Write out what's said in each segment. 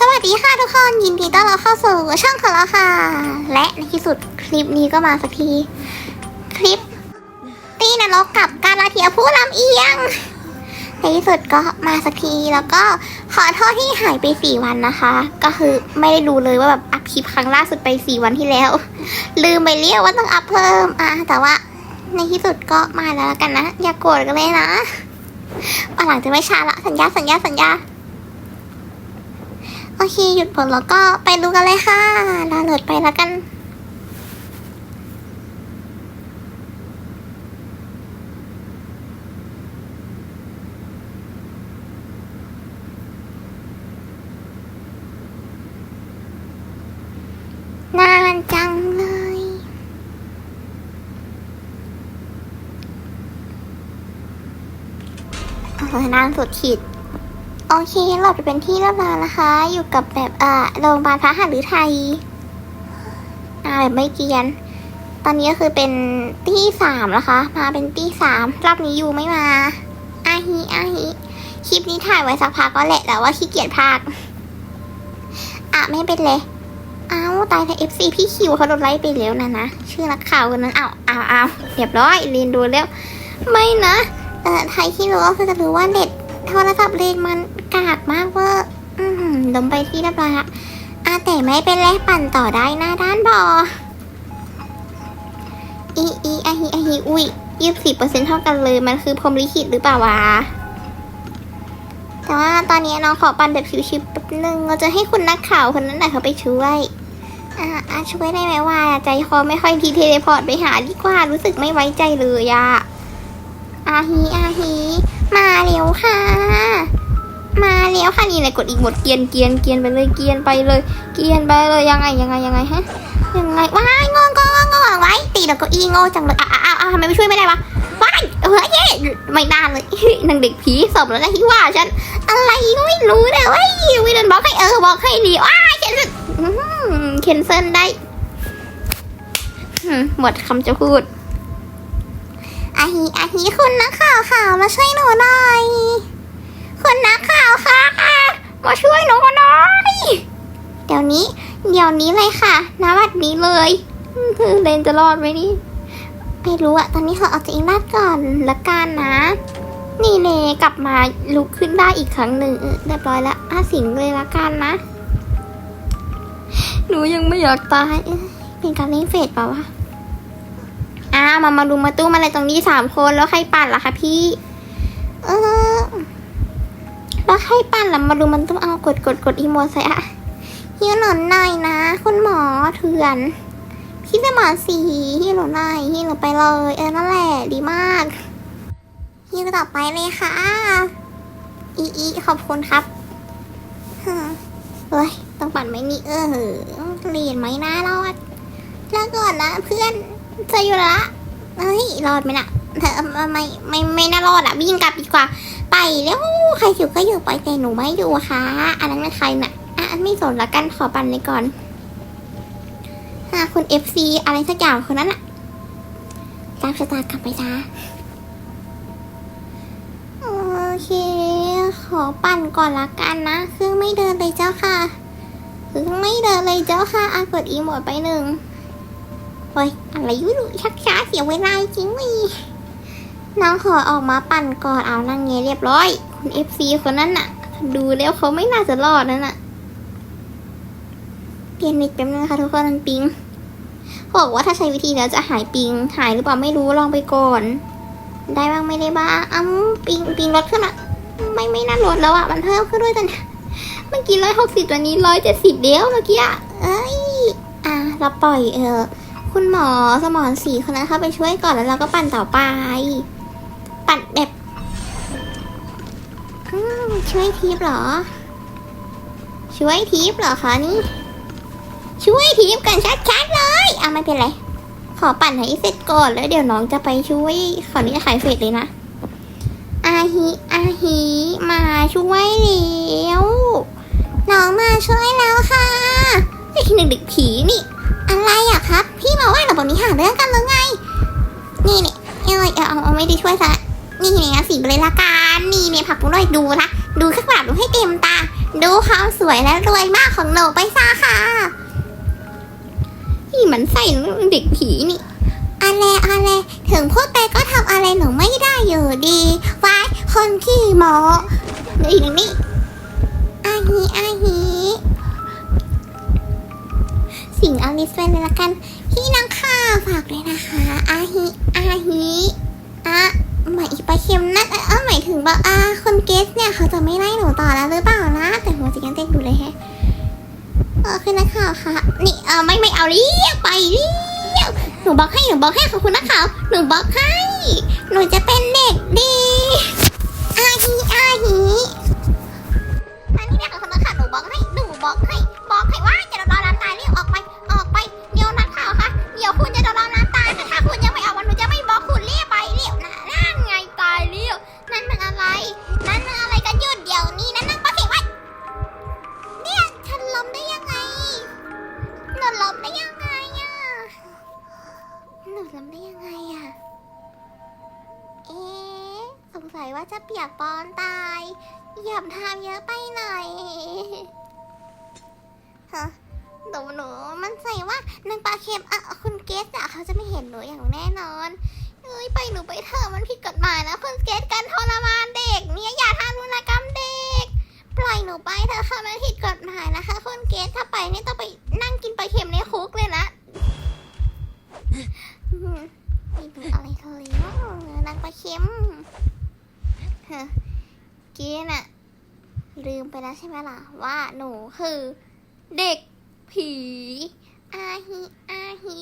สวัสดีค่ะทุกคนยินดีต้อนรับเข้าสู่ช่องของเราค่ะ และในที่สุดคลิปนี้ก็มาสักที คลิป ตีนรกกับการลาเทียผู้ลำเอียง ในที่สุดก็มาสักทีแล้วก็ขอโทษที่หายไปสี่วันนะคะ ก็คือไม่ได้ดูเลยว่าแบบอัพคลิปครั้งล่าสุดไปสี่วันที่แล้ว ลืมไปเรียกว่าต้องอัพเพิ่มอะแต่ว่าในที่สุดก็มาแล้วละกันนะ อย่ากโกรธกันเลยนะวันหลังจะไม่ช้าละสัญญาสัญญาสัญญา โอเค หยุดผลแล้วก็ไปดูกันเลยค่ะดาวน์โหลดไปแล้วกัน นานจังเลยโอ้ยนานสุดขีด อเคเราไปเป็นที่เรียบร้อยนะคะ อยู่กับแบบเอ่อโรงพยาบาลพระหฤทัยอ่าแบบไม่เกียน ตอนนี้ก็คือเป็นที่สามนะคะ มาเป็นที่สามรอบนี้อยู่ไม่มาอาฮิอาฮิคลิปนี้ถ่ายไว้สักพักก็แหละแต่ว่าขี้เกียจพากอะไม่เป็นเลยเอ้าตายแต่เอฟซีพี่คิวเขาโดนไล่ไปแล้วนะนะชื่อนักข่าวคนนั้นเอ้าเอ้าเอ้าเรียบร้อยเรียนดูแล้ว ไม่นะเอ่อไทยที่รู้ก็คือจะรู้ว่าเน็ต โทรศัพท์เลนมันกากมากเวอร์อืมลงไปที่เรียบร้อยละอาแต่ไม่เป็นไรปั่นต่อได้หน้าด้านบออีอีอะฮีอะฮีอุ้ยยี่สิบเปอร์เซ็นต์เท่ากันเลยมันคือพรมลิขิตหรือเปล่าวะ แต่ว่าตอนนี้น้องขอปั่นแบบชิวๆแป๊บนึงเราจะให้คุณนักข่าวคนนั้นหน่ะเขาไปช่วยอ่าอ่าช่วยได้ไหมว่าใจคอไม่ค่อยดีเทเลพอร์ตไปหาดีกว่ารู้สึกไม่ไว้ใจเลยอะอาฮีอาฮี มาเร็วค่ะ มาเร็วค่ะนี่เลยกดอีกหมดเกียนเกียนเกียนไปเลยเกียนไปเลย เกียนไปเลยยังไงยังไงยังไงฮะยังไงว้ายงงงงงงไว้ตีแล้วก็อีโง่จังเลยอะอะอะอะทำไมไม่ช่วยไม่ได้วะว้ายเฮ้ยไม่น่าเลยนางเด็กผีสอบแล้วนะที่ว่าฉันอะไรไม่รู้เนี่ยว้ายวินันบอกให้เออบอกให้ดีว้ายฉันอื้อหือเคนเซิลได้หมดคำจะพูด ฮีอาฮีคุณนักข่าวข่าวมาช่วยหนูหน่อยคุณนักข่าวค่ะมาช่วยหนูหน่อยเดี๋ยวนี้ เดี๋ยวนี้เลยค่ะนวัดนี้เลยคือเลนจะรอดไหมนี่ไม่รู้อะตอนนี้ขอเอาตัวเองรอดก่อนละกันนะ นี่เนกลับมาลุกขึ้นได้อีกครั้งหนึ่งเรียบร้อยแล้วอาสิงเลยละกันนะหนูยังไม่อยากตายเอ้ยเป็นการเล่นเฟดเปล่าวะ อ้าวมามาดูมาตู้มาอะไรตรงนี้สามคนแล้วใครปั่นล่ะคะพี่ เออแล้วให้ปั่นล้วมาดูมันต้องเอากดกดกดอีโมใส่อะฮิวหนอนหน่อยนะ คุณหมอเถื่อนพี่เป็นหมอสีฮิวหนูหน่อยฮิวหนูไปเลย เออนั่นแหละดีมากฮิวต่อไปเลยค่ะ อีอีขอบคุณครับฮึเฮ้ยต้องปั่นไหมนี่เออเรียนไหมนะรอดแล้วก่อนนะเพื่อน จะอยู่ละเฮ้ยรอดไหมน่ะเธอไม่ไม่ไม่น่ารอดอะวิ่งกลับดีกว่า ไปแล้วใครอยู่ก็อยู่ไปแต่หนูไม่อยู่ค่ะ อันนั้นเป็นใครน่ะอะอันไม่สนละกันขอปันเลยก่อนหาคุณ FC อะไรสักอย่างคนนั้นอะตามชะตากลับไปจ้าโอเค ขอปั่นก่อนละกันนะเครื่องไม่เดินเลยเจ้าค่ะเครื่องไม่เดินเลยเจ้าค่ะอากดอีโมดไปหนึ่ง เฮ้ยอะไรอยุ่ยชักช้าเสียเวลาจริงวิน้องขอออกมาปั่นก่อนเอานั่งเงี้ยเรียบร้อย คุณเอฟซีคนนั้นน่ะ ดูแล้วเขาไม่น่าจะรอดนั่นน่ะเปลี่ยนนิดแป๊บนึงนะคะทุกคนมันปิงเขาบอกว่าถ้าใช้วิธีแล้วจะหายปิง หายหรือเปล่าไม่รู้ลองไปก่อน ได้บ้างไม่ได้บ้างอ้ำปิงปิงลดขึ้นอะ ไม่ไม่น่าลดแล้วอะมันเพิ่มขึ้นด้วยแต่เนี่ยเมื่อกี้ร้อยหกสิบตัวนี้ร้อยเจ็ดสิบเดียวเมื่อกี้อะเอ้ยอะเราปล่อยเออ คุณหมอสมอนสีคนนั้นเข้าไปช่วยก่อนแล้วเราก็ปั่นต่อไป ปั่นแบบช่วยทีบเหรอ ช่วยทีบเหรอคะนี่ช่วยทีบกันชัดๆเลยอะไม่เป็นไรขอปั่นให้เสร็จก่อนแล้วเดี๋ยวน้องจะไปช่วยขอนี้จะขายเฟสเลยนะอาฮิอาฮิมาช่วยแล้วน้องมาช่วยแล้วค่ะ ซะนี่เนี่ยสีไปเลยละกันนี่เนี่ยผักปุ้งหน่อยดูนะดูข้างหลังดูให้เต็มตา ดูความสวยและรวยมากของหนูไปซะค่ะนี่มันใส่เด็กผีนี่อะไรอะไรถึงพูดไปก็ทำอะไรหนูไม่ได้อยู่ดีวายคนขี้โมอนี่นี่อาฮีอาฮีสิ่งอลิสเป็นเลยละกันพี่น้องค่ะฝากเลยนะคะอาฮีอาฮีอะ หมายอีปลาเค็มนั่นเออหมายถึงว่าอาคนเกสเนี่ยเขาจะไม่ไล่หนูต่อแล้วหรือเปล่านะ แต่หัวจิยังเต้นอยู่เลยแฮะเออคือนักข่าวค่ะ นี่เออไม่ไม่เอาเรียกไปเรียกหนูบอกให้หนูบอกให้ขอบคุณนักข่าวหนูบอกให้ หนูจะเป็นเด็กดีอาฮีอาฮี สงสัยว่าจะเปียกปอนตาย อย่าทำเยอะไปหน่อยฮะหนูหนูมันใส่ว่านางปลาเค็มอะคุณเกสอะเขาจะไม่เห็นหนูอย่างแน่นอนเอ้ยไปหนูไปเถอะมันผิดกฎหมายนะคุณเกตการทรมานเด็ก เนี่ยอย่าทารุณกรรมเด็ก ปล่อยหนูไปเถอะค่ะมันผิดกฎหมายนะคะคุณเกตถ้าไปนี่ต้องไปนั่งกินปลาเค็มในคุกเลยนะมนี่ดูอะไรทะเลเนาะนางปลาเค็ม ฮะเกน่ะ ลืมไปแล้วใช่ไหมล่ะ ว่าหนูคือเด็กผีอาฮีอาฮี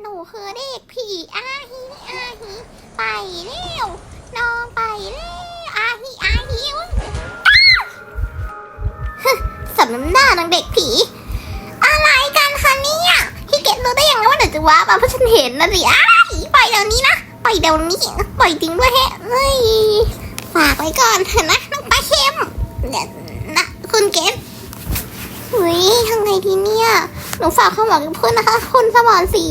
หนูคือเด็กผีอาฮีอาฮีไปเร็วน้องไปเร็วอาฮีอาฮีอุ๊ยอ้าฮึสำน้ำหน้านางเด็กผี อะไรกันคะเนี่ยพี่เกดรู้ได้ยังไงว่าเดี๋ยวจะว้ามาเพราะฉันเห็นนะสิอ้ายไปเดี๋ยวนี้นะ ไปเดี๋ยวนี้ปล่อยจริงด้วยแฮะเฮ้ยากไว้ก่อนเถอะนะน้องปลาเค็มเดี๋ยวนะคุณเกดเฮ้ยทำไงดีเนี่ย หนูฝากความหวังกับเพื่อนนะคะ คุณสมอนสี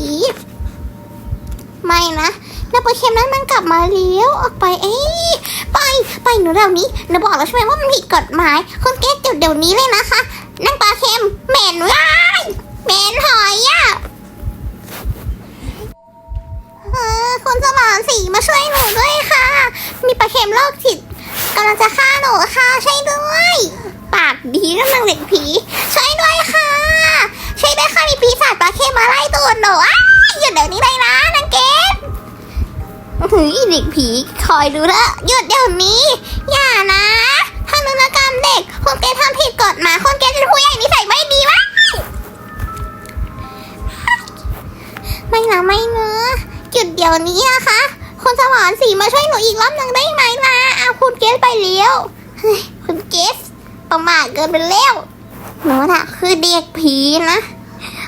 ไม่นะนางปลาเค็มนั้นมันกลับมาเลี้ยวออกไป เอ้ยไปไปหนูเดี๋ยวนี้หนูบอกแล้วใช่ไหมว่ามันผิดกฎหมาย คุณเกตหยุดเดี๋ยวนี้เลยนะคะ มีปลาเค็มโรคจิตกำลังจะฆ่าหนูค่ะช่วยด้วย ปากดีนะนางเด็กผีช่วยด้วยค่ะ ช่วยด้วยค่ะมีปีศาจปลาเค็มมาไล่ตูดหนูอ้าหยุดเดี๋ยวนี้เลยนะนางเกดเฮ้เด็กผีคอยดูเถอะหยุดเดี๋ยวนี้ อย่านะทารุณกรรมเด็กคนเกดทำผิดกฎหมายคนเกดเป็นผู้ใหญ่นิสัยไม่ดีวะไม่นะไม่เนื้อหยุดเดี๋ยวนี้นะคะ คุณสวรรค์สีมาช่วยหนูอีกรอบหนึ่งได้ไหมนะเอาคุณเกดไปเลี้ยวเฮ้ยคุณเกดประมาทเกินไปแล้วหนูน่ะ คือเด็กผีนะ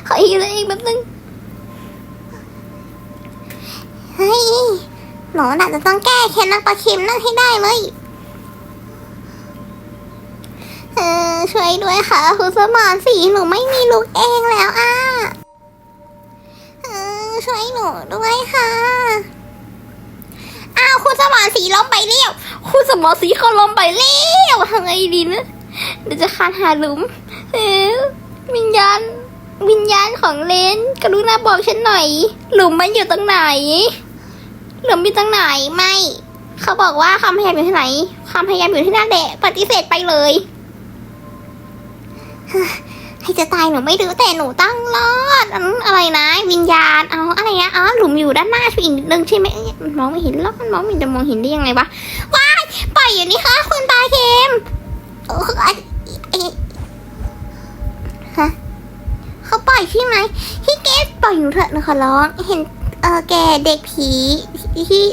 ขออีกเลยอีกแป๊บนึงเฮ้ยหนูน่ะจะต้องแก้แค้นนางปลาเค็มนั่นให้ได้เลยเออช่วยด้วยค่ะ คุณสมานสีหนูไม่มีลูกเองแล้วอะเออช่วยหนูด้วยค่ะ อ้าวคุณสมานสีล้มไปเลี้ยวคุณสมานสีเขาล้มไปเลี้ยวทำไงดีนะเดี๋ยวจะคานหาหลุมเออวิญญาณวิญญาณของเลนกรุณาบอกฉันหน่อย หลุมมันอยู่ตรงไหน หลุมอยู่ตรงไหนไม่ เขาบอกว่าความพยายามอยู่ที่ไหนความพยายามอยู่ที่นั่นแหละปฏิเสธไปเลย ให้จะตายหนูไม่รู้แต่หนูตั้งรอดอะไรนะ วิญญาณเอาอะไรนะอ๋อหลุมอยู่ด้านหน้าช่วยอีกนิดนึงใช่ไหมมันมองไม่เห็นหรอกมันมองไม่เห็นจะมองเห็นได้ยังไงวะว้ายปล่อยอยู่นี่ค่ะคุณปลาเค็มฮะเขาปล่อยใช่ไหมพี่เกสปล่อยหนูเถอะหนูขอร้องเห็นเออแกเด็กผีที่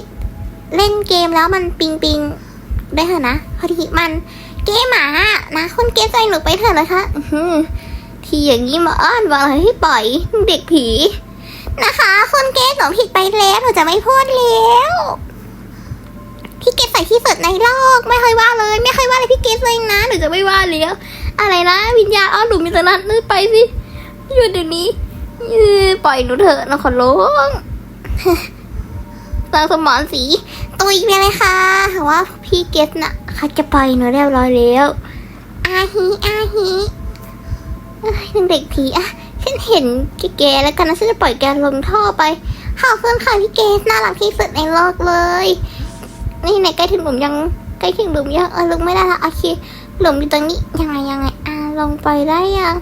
เล่นเกมแล้วมันปิงปิงได้เหรอนะพอดีมันเกมหมานะคุณเกสใจหนูไปเถอะนะคะอื ทีอย่างนี้มาอ้อนว่าอะไรให้ปล่อยเด็กผี นะคะคุณเกสหนูผิดไปแล้วหนูจะไม่พูดแล้วพี่เกดใส่ที่สุดในโลกไม่เคยว่าเลย ไม่เคยว่าเลยพี่เกดเลยนะหนูจะไม่ว่าแล้วอะไรนะวิญญาณอ้อนหนูมีแต่นั้นนึกไปสิหยุดเดี๋ยวนี้ยืปล่อยหนูเถอะนะขอร้องตาสมอนสีตุยไปเลยค่ะว่าพี่เกดน่ะเขาจะปล่อยหนูเรียบร้อยแล้วออาฮีอาฮี เอ้ยนางเด็กผีอะฉันเห็นแกๆแล้วกันนะฉันจะปล่อยแกลงท่อไปขอบคุณค่ะพี่เกสน่ารักที่สุดในโลกเลย นี่ไหนใกล้ถึงหลุมยังใกล้ถึงหลุมยังเออลงไม่ได้ละโอเคหลุมอยู่ตรงนี้ยังไงยังไงอ่าลงไปได้ยัง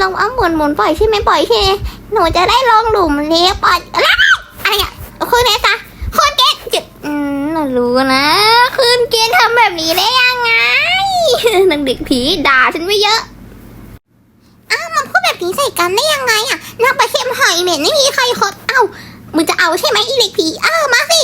ลงเอาหมุนหมุนปล่อยใช่ไหมปล่อยใช่ไหมหนูจะได้ลงหลุมเลี้ยปล่อยอะไรอะไรอะคุณเนสะคุณเกสจะอืมหนูรู้นะคุณเกสทำแบบนี้ได้ยังไงนางเด็กผีด่าฉันไม่เยอะ แบบนี้ใส่กันได้ยังไงอะนักประเค็มหอยเหม็นไม่มีใครคดเอ้ามึงจะเอาใช่ไหมอีเล็กผีเอ้ามาสิ